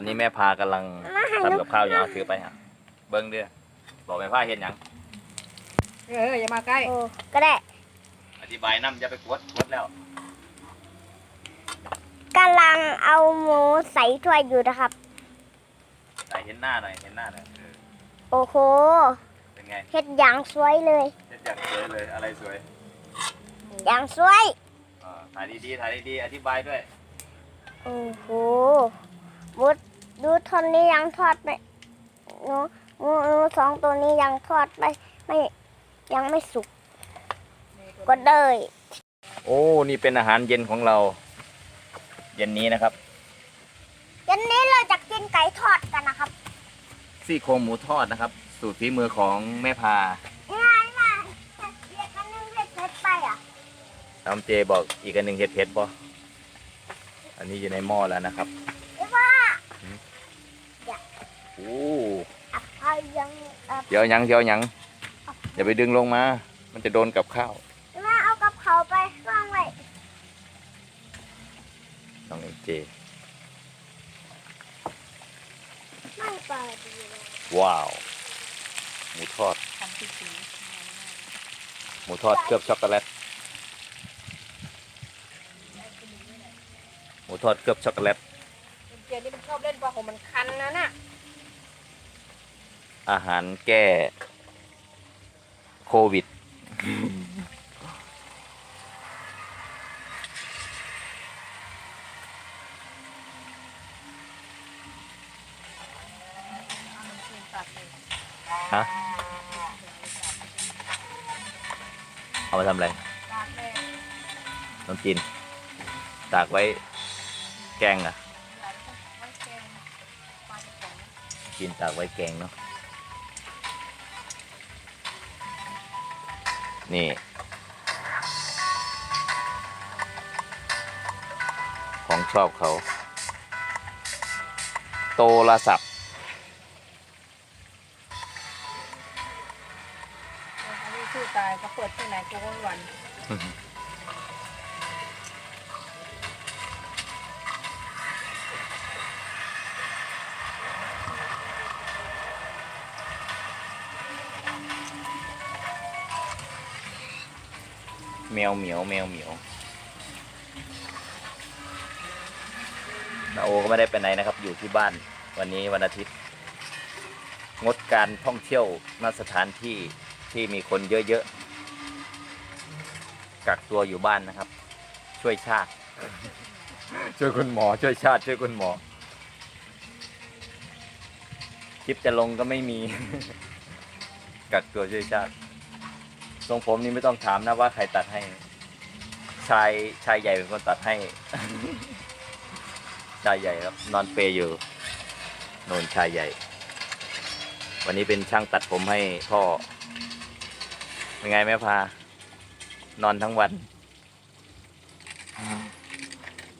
อันนี้แม่พากำลังทำกับข้าวอยู่เอาถือไปฮะเบิ้งเด้อบอกแม่พาเห็นหยังเอออย่ามาใกล้โอ้ก็ได้อธิบายน้ำจะไปกวดกวดแล้วกำลังเอาหมูใส่ถ้วยอยู่นะครับไหนเห็นหน้าหน่อยเห็นหน้าหน่อยเออโอ้โหเป็นไงเฮ็ดอย่างสวยเลยเห็นอย่างสวยเลยอะไรสวยอย่างสวยอ่าถ่ายดีๆถ่ายดีๆอธิบายด้วยโอ้โหมุ ดดูทนนี้ยังทอดไม่หนูหนูหนูสองตัวนี้ยังทอดไม่ไม่ยังไม่สุก ก็เลยโอ้ นี่เป็นอาหารเย็นของเรา เย็นนี้นะครับยันนี้เราจะกินไก่ทอดกันนะครับ ซี่โครงหมูทอดนะครับ สูตรฝีมือของแม่พาง่ายมากเรียกกันนึงเผ็ดเผ็ดไปอะน้ำเจบอกอีกอันหนึ่งเห็ดเผ็ดป่ะอันนี้อยู่ในหม้อแล้วนะครับเรียกว่า โอ้อะเอายังเอ่อเดี๋ยวยังเดี๋ยวยังอย่าไปดึงลงมา มันจะโดนกับข้าวแม่เอากับเขาไปวางไว้น้องเอ็มเจไม่เปิดดีเลยว้าวหมูทอดทำที่สีหมูทอดเคลือบช็อกโกแลตหมูทอดเคลือบช็อกโกแลตเจนี่มันชอบเล่นปลาของมันคันนะน่ะ อาหารแก้โควิด ฮะ เอามาทำอะไรน้ำจีนตากไว้แกงอะไว้แกงปลากระป๋องกินตากไว้แกงเนาะ นี่ ของชอบเขา โตรศัพท์อันนี้ชื่อตายก็เปิดที่ไหนกูก็วัน แมวเหมียวแมวเหมียวนาโอก็ไม่ได้ไปไหนนะครับ อยู่ที่บ้านวันนี้วันอาทิตย์ งดการท่องเที่ยวณสถานที่ที่มีคนเยอะๆกักตัวอยู่บ้านนะครับ ช่วยชาติ ช่วยคุณหมอ ช่วยชาติ ช่วยคุณหมอคลิปจะลงก็ไม่มี กักตัวช่วยชาติ ทรงผมนี่ไม่ต้องถามนะว่าใครตัดให้ ชายชายใหญ่เป็นคนตัดให้ ชายใหญ่ครับ นอนเปรย์อยู่โนนชายใหญ่ วันนี้เป็นช่างตัดผมให้พ่อ เป็นไงแม่พา นอนทั้งวัน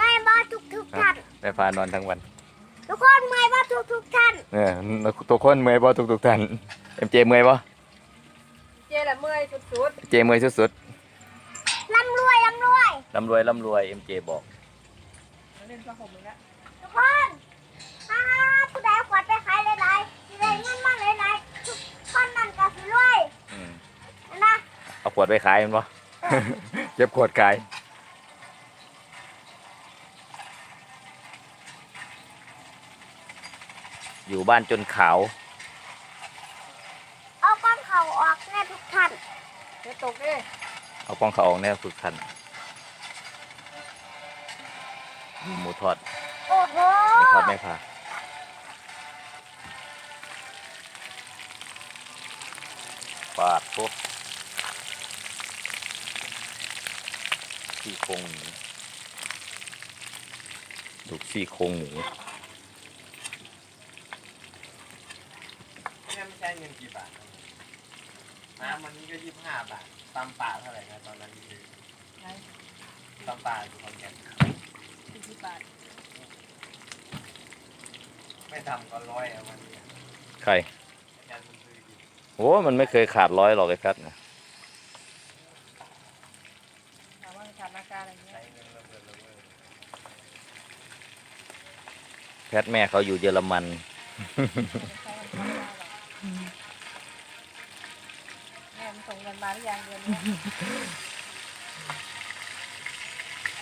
นายบ้าทุกทุกๆท่านแม่พานอนทั้งวัน ทุกคนไม่บ้าทุกทุกๆท่านเออตัวคนเมื่อยบ่ทุกทุกๆท่านเอ็มเจเมื่อยบ่เจแหละเมื่อยสุดเจเมื่อยสุดร่ำรวยร่ำรวย ๆร่ำรวยร่ำรวยเอ็มเจบอกๆมาเล่นปลาของมึงละทุกคนฮ่าผู้ใดเอาขวดไปขายหลายๆสิได้เงินมาหลายๆทุกคนนั่นก็สิรวยอืมนะเอาขวดไปขายมันบ่เก็บขวดขาย อยู่บ้านจนขาว เอาก้อนเขาออกแน่ทุกท่าน เดี๋ยวตกเด้เอากล้องเขาออกเนี่ยฝึกคันหมูทอดโอ้โหหมูทอดไม่ผ่าปาดปุ๊บซี่โครงหมูดูกซี่โครงหมูเนี่ยไม่ใช่เงินกี่บาทครับ น้ำวันนี้ก็ยี่สิบห้าบาทตำป่าเท่าไหร่ครับตอนนั้นคือไหนตำป่าอยู่ขอนแก่นสี่สิบบาทไม่ทำก็ร้อยอะวันนี้ใครอาจารย์มันซื้ออยู่โอ้มันไม่เคยขาดร้อยหรอกไอ้แฟตนะถามว่าสถานการณ์อะไรเงี้ยใช้เงินระเบิดระเบิดพทย์แม่เขาอยู่เยอรมัน ใช้มันทำไม่ได้หรอกแม่มัน ส่งเงินมาหรือยังเดือนเนี้ย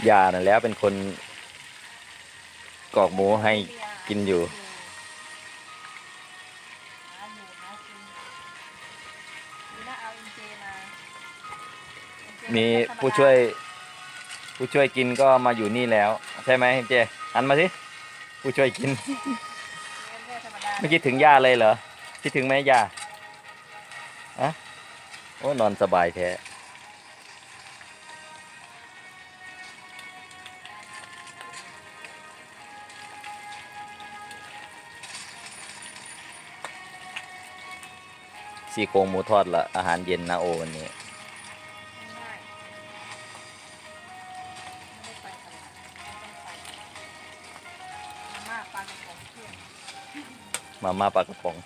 ยาน่ะแล้วเป็นคนกรอกหมูให้กินอยู่ หาอยู่หากินดีนะเอาอินเจมาอินเจมีไธรรดาผู้ช่วย ผู้ช่วยกินก็มาอยู่นี่แล้ว ใช่ไหมเจหันมาสิผู้ช่วยกินไม่ธรรมดาไม่คิดถึงย่าเลยเหรอคิดถึงไหมย่าอะ โอ้ นอนสบายแท้ซี่โครงหมูทอดละอาหารเย็นนะโอวันนี้ง่ายไม่ได้ไปตลาดไม่ต้องไปมาม่าปลากระป๋อง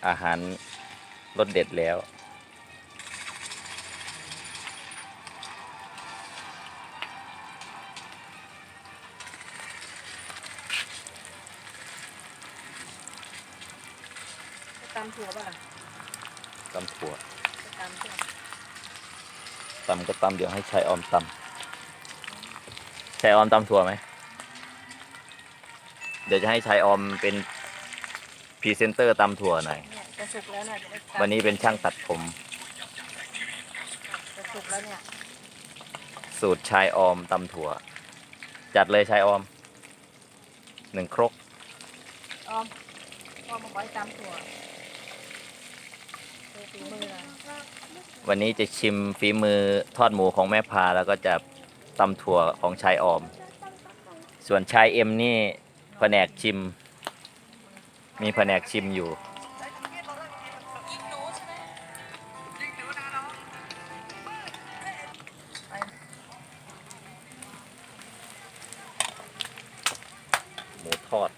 องอาหารรสเด็ดแล้วจะตำถั่วป่ะล่ะตำถั่วจะตำใช่ไหมตำก็ตำเดี๋ยวให้ชายออมตำชายออมตำถั่วไหม เดี๋ยวจะให้ชายออมเป็น พรีเซนเตอร์ตำถั่วหน่อย เนี่ยจะสุกแล้วเนี่ยจะได้ตำวันนี้เป็นช่างตัดผม จะสุกแล้วเนี่ยสูตรชายออมตำถั่ว จัดเลยชายออมหนึ่งครก ออมออมมาขอให้ตำถั่วเออฝีมือนะวันนี้จะชิมฝีมือทอดหมูของแม่พาแล้วก็จะตำถั่วของชายออม ส่วนชายเอ็มนี่แผนกชิม มีแผนกชิมอยู่ไปหมูทอด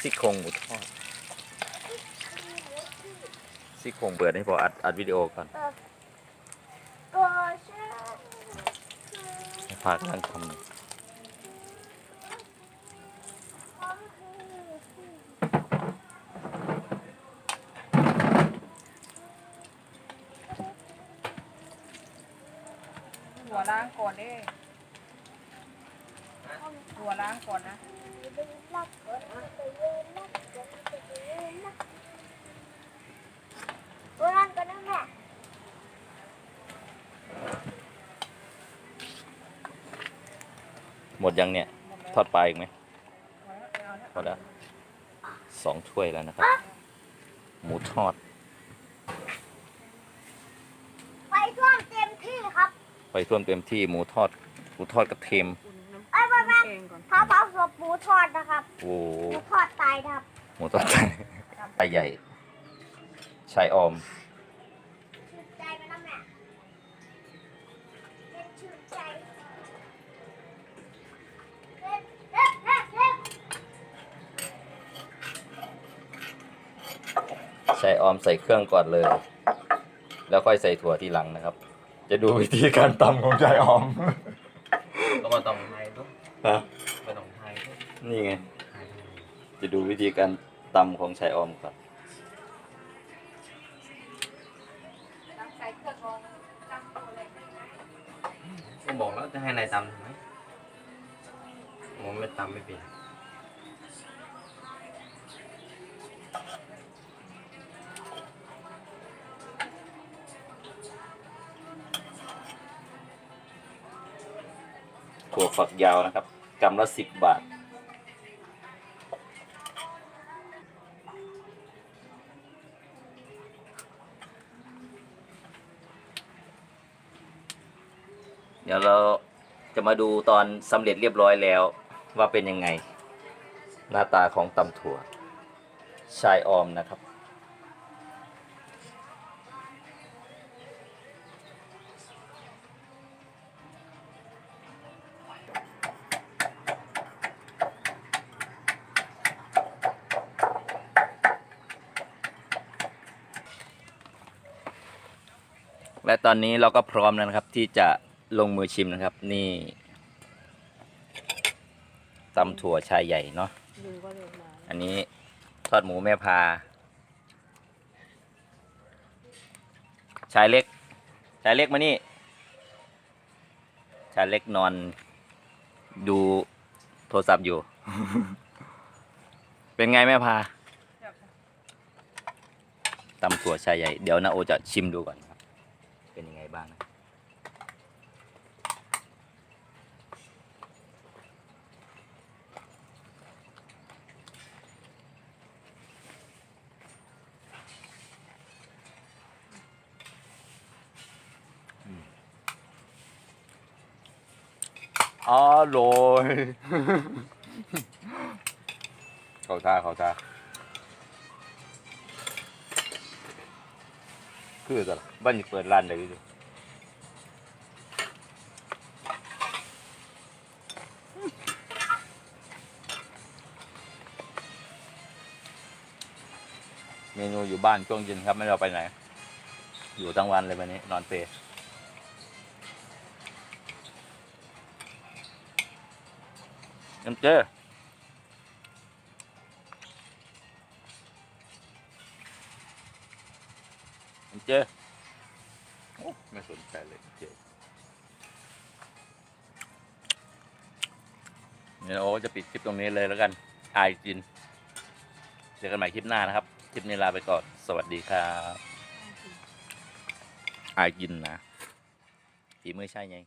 ซี่โครงหมูทอดซี่โครงเปิดให้พออัดอัดวิดีโอก่อนก็ใช่ให้พากำลังทำ หัวล้างก่อนเด้หัวล้างก่อนนะ ตัวนั้นก็นั่นแหละหมดยังเนี่ย หมดแล้วทอดปลาอีกไหมพอแล้วเอาแล้วพอแล้วสองถ้วยแล้วนะครับ หมูทอด ไฟท่วมเต็มที่ครับ ไฟท่วมเต็มที่หมูทอดหมูทอดกระเทียมอุ่นน้ำไอ้บ้าน้ำแกงก่อนเผาเผาศพหมูทอดนะครับโอ้หมูทอดตายนะครับหมูทอดไใหญ่ชายออม ชื่นใจไหมน้ำแม่เล่นชื่นใจเล่นเล่นเล่นเล่นชายออมใส่เครื่องก่อนเลย แล้วค่อยใส่ถั่วทีหลังนะครับ จะดูวิธีการตำของชายออมก็มาต้องไทยด้วยฮะมาต้องไทยด้วยนี่ไงไทยด้วยจะดูวิธีการตำของชายออมก่อนน้ำใส่เครื่องลงตำตัวเลยก็บอกแล้วจะให้นายตำถูกไหมผมไม่ตำไม่เป็น ถั่วฝักยาวนะครับกำละสิบบาท เดี๋ยวเราจะมาดูตอนสำเร็จเรียบร้อยแล้วว่าเป็นยังไง หน้าตาของตำถั่วชายออมนะครับ และตอนนี้เราก็พร้อมแล้วนะครับ ที่จะลงมือชิมนะครับ นี่ตำถั่วชายใหญ่เนาะลุงก็เดินมาอันนี้ทอดหมูแม่พา ชายเล็ก ชายเล็กมานี่ ชายเล็กนอน ดูโทรศัพท์อยู่ เป็นไงแม่พาตำถั่วชายใหญ่ เดี๋ยวนาโอจะชิมดูก่อนครั บ้างนะอร่อยเขาท่าเขาท่าคือจะไรบ้านเปิดร้านเลย เมนูอยู่บ้านช่วงเย็นครับ ไม่เอาไปไหน อยู่ทั้งวันเลยวันนี้ นอนเปรย์น้ำเจ้เจอโอ้ไม่สนใจเลยเจเนี่ยโอ้จะปิดคลิปตรงนี้เลยแล้วกัน อายจิน เจอกันใหม่คลิปหน้านะครับ ลิปนี้ลาไปก่อน สวัสดีครับอายจินนะฝีมือใช่ไง